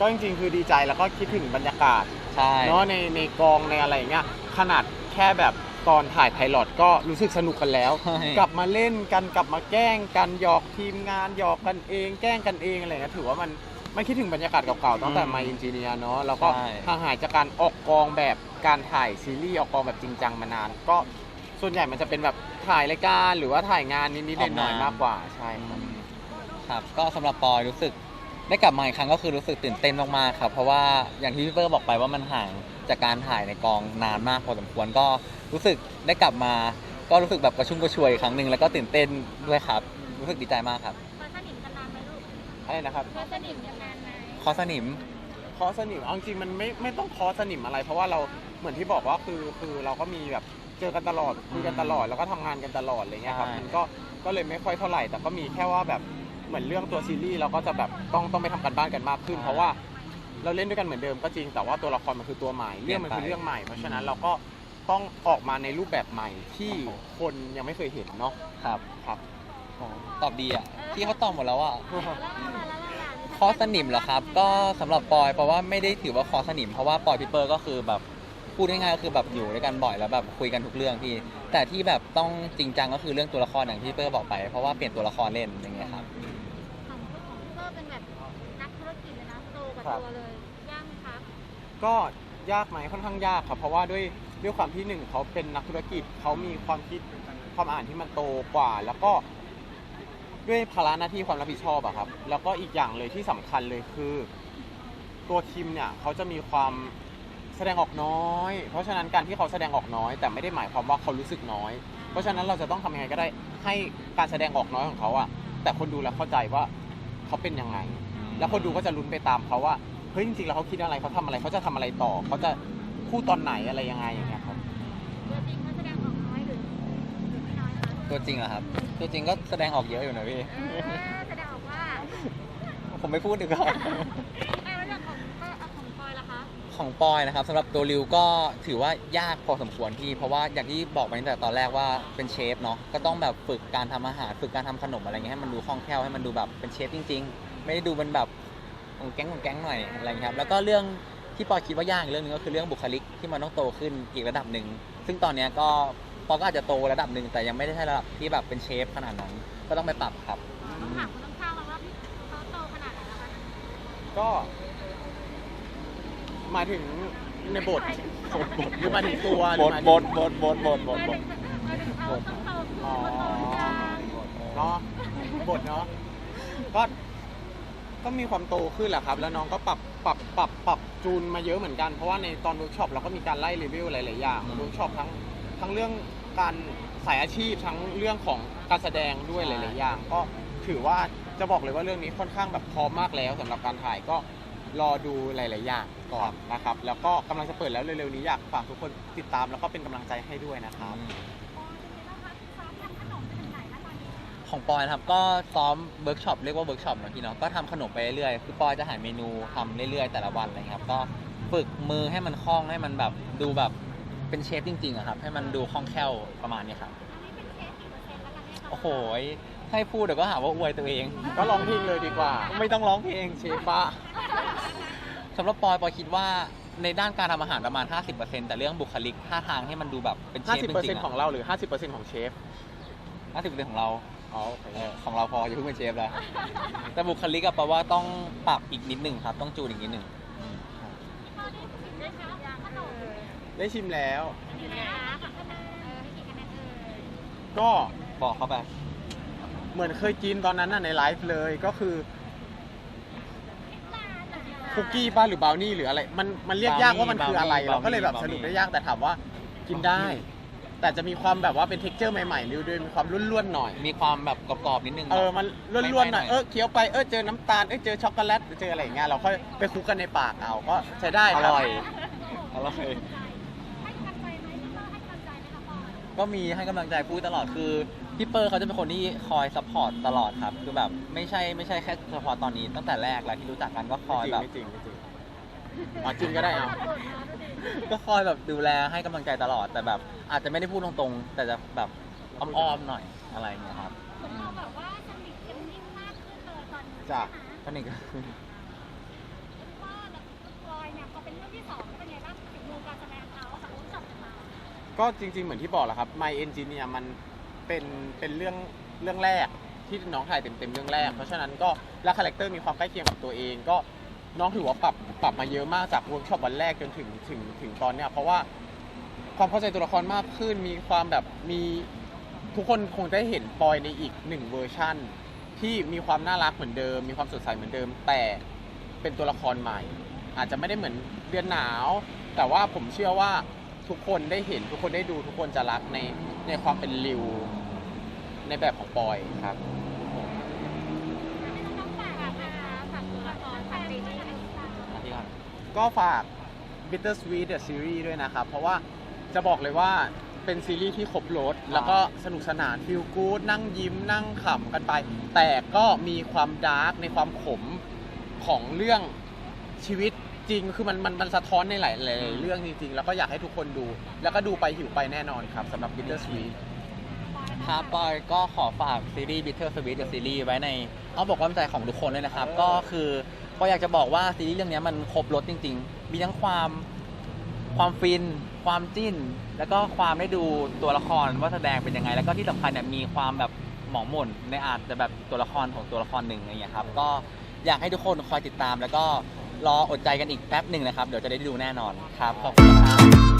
ก็จริงๆคือดีใจแล้วก็คิดถึงบรรยากาศใช่ เนาะในในกองในอะไรอย่างเงี้ยขนาดแค่แบบตอนถ่ายไพลอตก็รู้สึกสนุกกันแล้ว ใช่ กลับมาเล่นกันกลับมาแกล้งกันหยอกทีมงานหยอกกันเอง แกล้งกันเองอะไรเงี้ยถือว่ามันมันคิดถึงบรรยากาศเก่าๆตั้งแต่มาอินจีเนียเนาะแล้วก็ใช่ ห่างหายจากการออกกองแบบการถ่ายซีรีส์ออกกองแบบจริงจังมานาน ก็ส่วนใหญ่มันจะเป็นแบบถ่ายรายการหรือว่าถ่ายงานนิดๆหน่อยๆมากกว่าใช่ครับ ครับก็สำหรับปอยรู้สึก ได้กลับมาอีกครั้งก็คือรู้สึกตื่นเต้นมากๆครับ เพราะว่าอย่างที่พี่เปิ้ลบอกไปว่ามันห่างจากการถ่ายในกองนานมากพอสมควรก็รู้สึกได้กลับมา ก็รู้สึกแบบกระชุ่มกระชวยอีกครั้งหนึ่งแล้วก็ตื่นเต้นด้วยครับ รู้สึกดีใจมากครับเคยสนิมกันนานไหมลูกอะไรนะครับเคยสนิมกันนานไหมคอสนิมคอสนิมเอาจริงๆมันไม่ไม่ต้องคอสนิมอะไร เพราะว่าเราเหมือนที่บอกว่าคือคือเราก็มีแบบเจอกันตลอดคุยกันตลอดแล้วก็ทำงานกันตลอดอะไรเงี้ยครับใช่มันก็ก็เลยไม่ค่อยเท่าไหร่แต่ก็มีแค่ว่าแบบ เหมือนเรื่องตัวซีรีส์เราก็จะแบบต้องต้องไปทำกันบ้านกันมากขึ้น เพราะว่าเราเล่นด้วยกันเหมือนเดิมก็จริง แต่ว่าตัวละครมันคือตัวใหม่เรื่องมันคือเรื่องใหม่ เพราะฉะนั้นเราก็ต้องออกมาในรูปแบบใหม่ที่คนยังไม่เคยเห็นเนาะครับครับโอ้ตอบดีอะที่เขาตอบหมดแล้วอะแล้วล่ะแล้วล่ะแล้วล่ะคอสนิมเหรอครับ ก็สำหรับปอยเพราะว่าไม่ได้ถือว่าคอสนิม เพราะว่าปอยพี่เปอร์ก็คือแบบพูดง่ายๆก็คือแบบอยู่ด้วยกันบ่อยแล้วแบบคุยกันทุกเรื่องพี่ แต่ที่แบบต้องจริงจังก็คือเรื่องตัวละครอย่างที่พี่เปอร์บอกไป เพราะว่าเปลี่ยนตัวละครเล่นอย่างเงี้ยครับ ครับ ตัวเลยยากไหมครับก็ยากไหมค่อนข้างยากครับ เพราะว่าด้วยด้วยความที่หนึ่งเขาเป็นนักธุรกิจเขามีความคิดความอ่านที่มันโตกว่า แล้วก็ด้วยภาระหน้าที่ความรับผิดชอบอะครับ แล้วก็อีกอย่างเลยที่สำคัญเลยคือ ตัวคิมเนี่ยเขาจะมีความแสดงออกน้อย เพราะฉะนั้นการที่เขาแสดงออกน้อย แต่ไม่ได้หมายความว่าเขารู้สึกน้อย เพราะฉะนั้นเราจะต้องทำยังไงก็ได้ให้การแสดงออกน้อยของเขาอะแต่คนดูแล้วเข้าใจว่าเขาเป็นยังไง แล้วคนดูก็จะลุ้นไปตามเขาว่าเฮ้ยจริงๆแล้วเขาคิดอะไรเขาทำอะไรเขาจะทำอะไรต่อเขาจะพูดตอนไหนอะไรยังไงอย่างเงี้ยครับ ตัวจริงเขาแสดงออกน้อยหรือหรือไม่น้อยคะตัวจริงเหรอครับ ตัวจริงก็แสดงออกเยอะอยู่นะพี่ เออแสดงออกว่าผมไม่พูดดีกว่าไอ้เรื่องของเออเอาของปอยล่ะคะของปอยนะครับสำหรับตัวริวก็ถือว่ายากพอสมควรพี่เพราะว่าอย่างที่บอกไปตั้งแต่ตอนแรกว่าเป็นเชฟเนาะก็ต้องแบบฝึกการทำอาหาร ฝึกการทำขนมอะไรเงี้ยให้มันดูคล่องแคล่วให้มันดูแบบเป็นเชฟจริง ๆ ไม่ได้ดูเป็นแบบของแก๊งของแก๊งหน่อยอะไรเงี้ยครับแล้วก็เรื่องที่ปอยคิดว่ายากอีกเรื่องหนึงก็คือเรื่องบุคลิกที่มันต้องโตขึ้นอีกระดับหนึ่งซึ่งตอนเนี้ยก็ปอยก็อาจจะโตระดับหนึ่งแต่ยังไม่ได้ใช่ระดับที่แบบเป็นเชฟขนาดนั้นก็ต้องไปปรับครับต้องถามคนข้างๆเราว่าเขาโตขนาดไหนแล้วคะก็หมายถึงในบทหรือหมายถึงตัวหรืบอทหมายบถึงทบทบทบทบทหมายบถึทงหมายถึงเขาต้องโตอ๋อเขาโตหรือยัง เนาะบทเนาะก็ ก็มีความโตขึ้นแหละครับ แล้วน้องก็ปรับปรับปรับปรับจูนมาเยอะเหมือนกัน เพราะว่าในตอนเวิร์กช็อปเราก็มีการไล่รีวิวหลายๆอย่างเวิร์กช็อปทั้งทั้งเรื่องการสายอาชีพทั้งเรื่องของการแสดงด้วยหลาย ๆ อย่าง ก็ถือว่าจะบอกเลยว่าเรื่องนี้ค่อนข้างแบบพร้อมมากแล้วสำหรับการถ่ายก็รอดูหลาย ๆ อย่างก่อนนะครับ แล้วก็กำลังจะเปิดแล้วเร็ว ๆ นี้อยากฝากทุกคนติดตามแล้วก็เป็นกำลังใจให้ด้วยนะครับ ของปอยนะครับก็ซ้อมเวิร์กช็อปเรียกว่าเวิร์กช็อปนะพี่เนาะก็ทำขนมไปเรื่อยๆคือปอยจะหาเมนูทำเรื่อยๆ แต่ละวันอะไรเงี้ยครับ ก็ฝึกมือให้มันคล่องให้มันแบบดูแบบเป็นเชฟจริงๆอะครับ ให้มันดูคล่องแคล่วประมาณนี้ครับโอ้โหให้พูดเดี๋ยวก็หาว่าอวยตัวเอง ก็ร้องเพลงเลยดีกว่า ไม่ต้องร้องเพลงเชฟป้าสำหรับปอยปอยคิดว่าในด้านการทำอาหารประมาณ 50%แต่เรื่องบุคลิกท่าทางให้มันดูแบบเป็นเชฟจริงๆ50%ของเราหรือ 50%ของเชฟ50%ของเรา อ๋อโอเคเออของเราพออย่าเพิ่งเป็นเชฟแล้วแต่บุคลิกอะแปลว่าต้องปรับอีกนิดหนึ่งครับ ต้องจูนอีกนิดหนึ่งได้ชิมแล้วก็ก็บอกเข้าไป เหมือนเคยกินตอนนั้นน่ะในไลฟ์เลยก็คือคุกกี้ป้าหรือบราวนี่หรืออะไร มันมันเรียกยากว่ามันคืออะไรบราวนี่เราก็เลยแบบบราวสนี่รุปได้ยากแต่ถามว่ากินได้ แต่จะมีความแบบว่าเป็นเท็กเจอร์ใหม่ๆหรือด้วยมีความร่วนๆหน่อย มีความแบบกรอบๆนิดนึงเออมันร่วนๆหน่อยไม่ไม่เออเคี้ยวไปเออเจอน้ำตาลเออเจอช็อกโกแลตเจออะไรอย่างเงี้ยเราค่อยไปคลุกกันในปากเอาก็ใช้ได้อคบร่อยอร่อย ให้กำลังใจไหมพี่เตอร์ให้กำลังใจไหมคะพ่อก็มีให้กำลังใจพูดตลอดคือพี่เปอร์เขาจะเป็นคนที่คอยซัพพอร์ตตลอดครับ คือแบบไม่ใช่ไม่ใช่แค่เฉพาะตอนนี้ตั้งแต่แรกแล้วที่รู้จักกันก็คอยแบบ ไม่จริงไม่จริงไม่จริงอ๋อจริงก็ได้เอา ก็คอยแบบดูแลให้กำลังใจตลอด แต่แบบ อาจจะไม่ได้พูดตรงๆ แต่จะแบบอ้อมๆหน่อยอะไรเงี้ยครับเหมือกว่าสนิทกันยิ่งมากขึ้นเล้ว่าแบลอยเนี่ยพอเป็นเรื่องที่สองเป็นไงบ้างถึงมืการแสดงเขาค่ะรู้จับมาก็จริงๆ เหมือนที่บอกแหละครับ My Engine เนี่ยมันเป็นเป็นเรื่องเรื่องแรกที่น้องถ่ายเต็มๆเรื่องแรก เพราะฉะนั้นก็และคาแรคเตอร์มีความใกล้เคียงกับตัวเองก็ น้องถือว่าปรับปรับมาเยอะมากจากเวิร์กช็อปวันแรกจนถึงถึงถึงตอนเนี้ยเพราะว่าความเข้าใจตัวละครมากขึ้น มีความแบบมีทุกคนคงได้เห็นปอยในอีกหนึ่งเวอร์ชั่น ที่มีความน่ารักเหมือนเดิม มีความสดใสเหมือนเดิม แต่เป็นตัวละครใหม่ อาจจะไม่ได้เหมือนเดือนหนาว แต่ว่าผมเชื่อว่าทุกคนได้เห็นทุกคนได้ดูทุกคนจะรักในในความเป็นริวในแบบของปอยครับ น้องฝากนะคะฝากตัวละครฝากซีรีส์ อาทิตย์ก่อน ก็ฝาก Bitter Sweet The Series ด้วยนะครับ เพราะว่าจะบอกเลยว่าเป็นซีรีส์ที่ครบรถแล้วก็สนุกสนานฟิลกู๊ดนั่งยิ้มนั่งขำกันไป แต่ก็มีความดาร์กในความขมของเรื่องชีวิตจริง คือมันมันมันสะท้อนในหลายหลายเรื่องจริงๆ แล้วก็อยากให้ทุกคนดู แล้วก็ดูไปหิวไปแน่นอนครับสำหรับ Bitter Sweet ครับปอยก็ขอฝากซีรีส์ Bitter Sweet The Series ไว้ในอ้อมบอกความใจของทุกคนเลยนะครับเออก็คือ ปออยากจะบอกว่าซีรีส์เรื่องนี้มันครบรถจริง ๆ มีทั้งความความฟิน ความจิ้น แล้วก็ความได้ดูตัวละครว่าแสดงเป็นยังไง แล้วก็ที่สำคัญเนี่ยมีความแบบหมองหม่นในอาจจะแบบตัวละครของตัวละครหนึ่งอะไรอย่างนี้ครับ ก็อยากให้ทุกคนคอยติดตาม แล้วก็รออดใจกันอีกแป๊บหนึ่งนะครับ เดี๋ยวจะได้ดูแน่นอนครับขอบคุณครับ